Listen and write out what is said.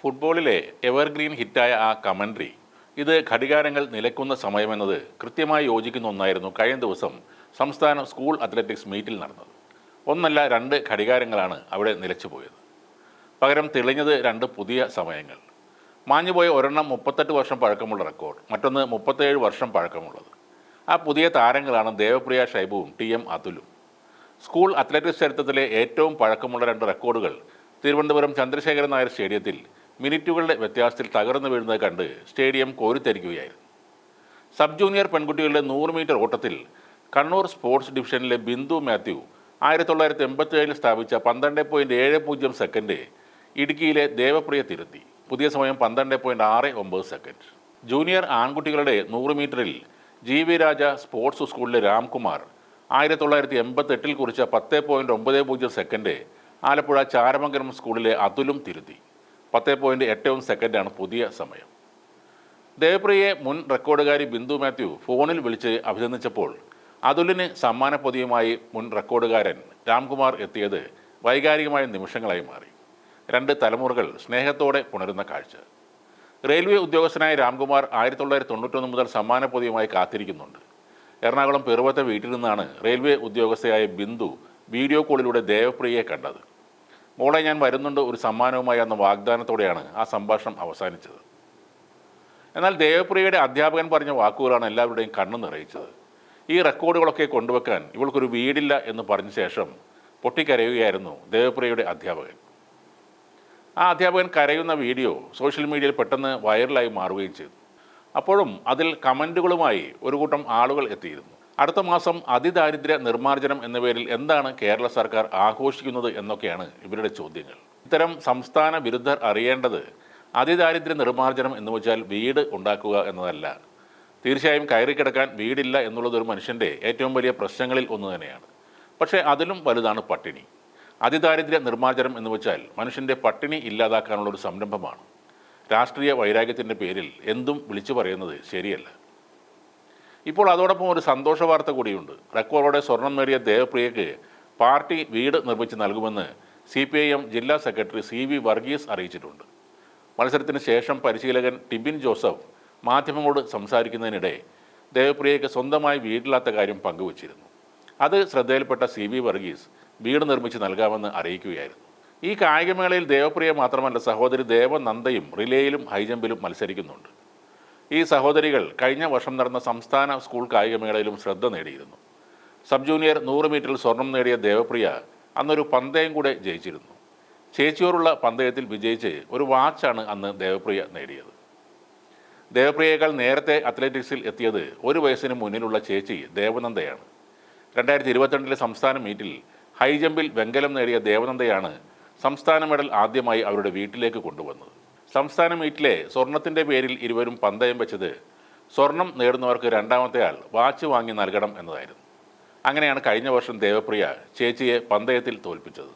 ഫുട്ബോളിലെ എവർഗ്രീൻ ഹിറ്റായ ആ കമൻട്രി ഇത് ഘടികാരങ്ങൾ നിലയ്ക്കുന്ന സമയമെന്നത് കൃത്യമായി യോജിക്കുന്ന ഒന്നായിരുന്നു കഴിഞ്ഞ ദിവസം സംസ്ഥാന സ്കൂൾ അത്ലറ്റിക്സ് മീറ്റിൽ നടന്നത്. ഒന്നല്ല രണ്ട് ഘടികാരങ്ങളാണ് അവിടെ നിലച്ചുപോയത്. പകരം തെളിഞ്ഞത് രണ്ട് പുതിയ സമയങ്ങൾ. മാഞ്ഞുപോയ ഒരെണ്ണം മുപ്പത്തെട്ട് വർഷം പഴക്കമുള്ള റെക്കോർഡ് മറ്റൊന്ന് മുപ്പത്തേഴ് വർഷം പഴക്കമുള്ളത്. ആ പുതിയ താരങ്ങളാണ് ദേവപ്രിയ ഷൈബുവും ടി എം അതുലും. സ്കൂൾ അത്ലറ്റിക്സ് ചരിത്രത്തിലെ ഏറ്റവും പഴക്കമുള്ള രണ്ട് റെക്കോർഡുകൾ തിരുവനന്തപുരം ചന്ദ്രശേഖരൻ നായർ സ്റ്റേഡിയത്തിൽ മിനിറ്റുകളുടെ വ്യത്യാസത്തിൽ തകർന്നു വീഴുന്നത് കണ്ട് സ്റ്റേഡിയം കോരിത്തരിക്കുകയായിരുന്നു സബ് ജൂനിയർ പെൺകുട്ടികളുടെ നൂറ് മീറ്റർ ഓട്ടത്തിൽ കണ്ണൂർ സ്പോർട്സ് ഡിവിഷനിലെ ബിന്ദു മാത്യു ആയിരത്തി തൊള്ളായിരത്തി എൺപത്തി ഏഴിൽ സ്ഥാപിച്ച പന്ത്രണ്ട് പോയിന്റ് ഏഴ് പൂജ്യം സെക്കൻഡ് ഇടുക്കിയിലെ ദേവപ്രിയ തിരുത്തി. പുതിയ സമയം പന്ത്രണ്ട് പോയിന്റ് ആറ് ഒമ്പത് സെക്കൻഡ്. ജൂനിയർ ആൺകുട്ടികളുടെ നൂറ് മീറ്ററിൽ ജി വി രാജ സ്പോർട്സ് സ്കൂളിലെ രാംകുമാർ ആയിരത്തി തൊള്ളായിരത്തി എൺപത്തെട്ടിൽ കുറിച്ച പത്ത് പോയിന്റ് ഒമ്പത് പൂജ്യം സെക്കൻഡ് ആലപ്പുഴ ചാരമംഗലം സ്കൂളിലെ അതുലും തിരുത്തി. പത്ത് പോയിന്റ് എട്ട് സെക്കൻഡാണ് പുതിയ സമയം. ദേവപ്രിയയെ മുൻ റെക്കോർഡുകാരി ബിന്ദു മാത്യു ഫോണിൽ വിളിച്ച് അഭിനന്ദിച്ചപ്പോൾ അതുലിന് സമ്മാന പൊതിയുമായി മുൻ റെക്കോർഡുകാരൻ രാംകുമാർ എത്തിയത് വൈകാരികമായ നിമിഷങ്ങളായി മാറി. രണ്ട് തലമുറകൾ സ്നേഹത്തോടെ പുണരുന്ന കാഴ്ച. റെയിൽവേ ഉദ്യോഗസ്ഥനായ രാംകുമാർ ആയിരത്തി തൊള്ളായിരത്തി തൊണ്ണൂറ്റൊന്ന് മുതൽ സമ്മാന പൊതിയുമായി കാത്തിരിക്കുന്നുണ്ട്. എറണാകുളം പെറുവത്തെ വീട്ടിൽ നിന്നാണ് റെയിൽവേ ഉദ്യോഗസ്ഥയായ ബിന്ദു വീഡിയോ കോളിലൂടെ ദേവപ്രിയയെ കണ്ടത്. മോളെ ഞാൻ വരുന്നുണ്ട് ഒരു സമ്മാനവുമായി എന്ന വാഗ്ദാനത്തോടെയാണ് ആ സംഭാഷണം അവസാനിച്ചത്. എന്നാൽ ദേവപ്രിയയുടെ അധ്യാപകൻ പറഞ്ഞ വാക്കുകളാണ് എല്ലാവരുടെയും കണ്ണു നിറയിച്ചത്. ഈ റെക്കോർഡുകളൊക്കെ കൊണ്ടുവെക്കാൻ ഇവൾക്കൊരു വീടില്ല എന്ന് പറഞ്ഞ ശേഷം പൊട്ടിക്കരയുകയായിരുന്നു ദേവപ്രിയയുടെ അധ്യാപകൻ. ആ അധ്യാപകൻ കരയുന്ന വീഡിയോ സോഷ്യൽ മീഡിയയിൽ പെട്ടെന്ന് വൈറലായി മാറുകയും ചെയ്തു. അപ്പോഴും അതിൽ കമന്റുകളുമായി ഒരു കൂട്ടം ആളുകൾ എത്തിയിരുന്നു. അടുത്ത മാസം അതിദാരിദ്ര്യ നിർമ്മാർജനം എന്ന പേരിൽ എന്താണ് കേരള സർക്കാർ ആഘോഷിക്കുന്നത് എന്നൊക്കെയാണ് ഇവരുടെ ചോദ്യങ്ങൾ. ഇത്തരം സംസ്ഥാന വിരുദ്ധർ അറിയേണ്ടത് അതിദാരിദ്ര്യ നിർമ്മാർജനം എന്ന് വെച്ചാൽ വീട് ഉണ്ടാക്കുക എന്നതല്ല. തീർച്ചയായും കയറി കിടക്കാൻ വീടില്ല എന്നുള്ളത് ഒരു മനുഷ്യന്റെ ഏറ്റവും വലിയ പ്രശ്നങ്ങളിൽ ഒന്ന് തന്നെയാണ്. പക്ഷേ അതിലും വലുതാണ് പട്ടിണി. അതിദാരിദ്ര്യ നിർമ്മാർജനം എന്ന് വെച്ചാൽ മനുഷ്യന്റെ പട്ടിണി ഇല്ലാതാക്കാനുള്ള ഒരു സംരംഭമാണ്. രാഷ്ട്രീയ വൈരാഗ്യത്തിന്റെ പേരിൽ എന്തും വിളിച്ചു പറയുന്നത് ശരിയല്ല. ഇപ്പോൾ അതോടൊപ്പം ഒരു സന്തോഷ വാർത്ത കൂടിയുണ്ട്. റെക്കോർഡോടെ സ്വർണം നേടിയ ദേവപ്രിയയ്ക്ക് പാർട്ടി വീട് നിർമ്മിച്ച് നൽകുമെന്ന് സി പി ഐ എം ജില്ലാ സെക്രട്ടറി സി വി വർഗീസ് അറിയിച്ചിട്ടുണ്ട്. മത്സരത്തിന് ശേഷം പരിശീലകൻ ടിബിൻ ജോസഫ് മാധ്യമങ്ങളോട് സംസാരിക്കുന്നതിനിടെ ദേവപ്രിയയ്ക്ക് സ്വന്തമായി വീടില്ലാത്ത കാര്യം പങ്കുവച്ചിരുന്നു. അത് ശ്രദ്ധയിൽപ്പെട്ട സി വി വർഗീസ് വീട് നിർമ്മിച്ച് നൽകാമെന്ന് അറിയിക്കുകയായിരുന്നു. ഈ കായികമേളയിൽ ദേവപ്രിയ മാത്രമല്ല സഹോദരി ദേവനന്ദയും റിലേയിലും ഹൈജമ്പിലും മത്സരിക്കുന്നുണ്ട്. ഈ സഹോദരികൾ കഴിഞ്ഞ വർഷം നടന്ന സംസ്ഥാന സ്കൂൾ കായികമേളയിലും ശ്രദ്ധ നേടിയിരുന്നു. സബ് ജൂനിയർ നൂറ് മീറ്ററിൽ സ്വർണം നേടിയ ദേവപ്രിയ അന്നൊരു പന്തയം കൂടെ ജയിച്ചിരുന്നു. ചേച്ചിയോറുള്ള പന്തയത്തിൽ വിജയിച്ച് ഒരു വാച്ചാണ് അന്ന് ദേവപ്രിയ നേടിയത്. ദേവപ്രിയയേക്കാൾ നേരത്തെ അത്ലറ്റിക്സിൽ എത്തിയത് ഒരു വയസ്സിന് മുന്നിലുള്ള ചേച്ചി ദേവനന്ദയാണ്. രണ്ടായിരത്തി ഇരുപത്തിരണ്ടിലെ സംസ്ഥാന മീറ്റിൽ ഹൈജമ്പിൽ വെങ്കലം നേടിയ ദേവനന്ദയാണ് സംസ്ഥാന മെഡൽ ആദ്യമായി അവരുടെ വീട്ടിലേക്ക് കൊണ്ടുവന്നത്. സംസ്ഥാന മീറ്റിലെ സ്വർണത്തിന്റെ പേരിൽ ഇരുവരും പന്തയം വെച്ചത് സ്വർണം നേടുന്നവർക്ക് രണ്ടാമത്തെ ആൾ വാച്ച് വാങ്ങി നൽകണം എന്നതായിരുന്നു. അങ്ങനെയാണ് കഴിഞ്ഞ വർഷം ദേവപ്രിയ ചേച്ചിയെ പന്തയത്തിൽ തോൽപ്പിച്ചത്.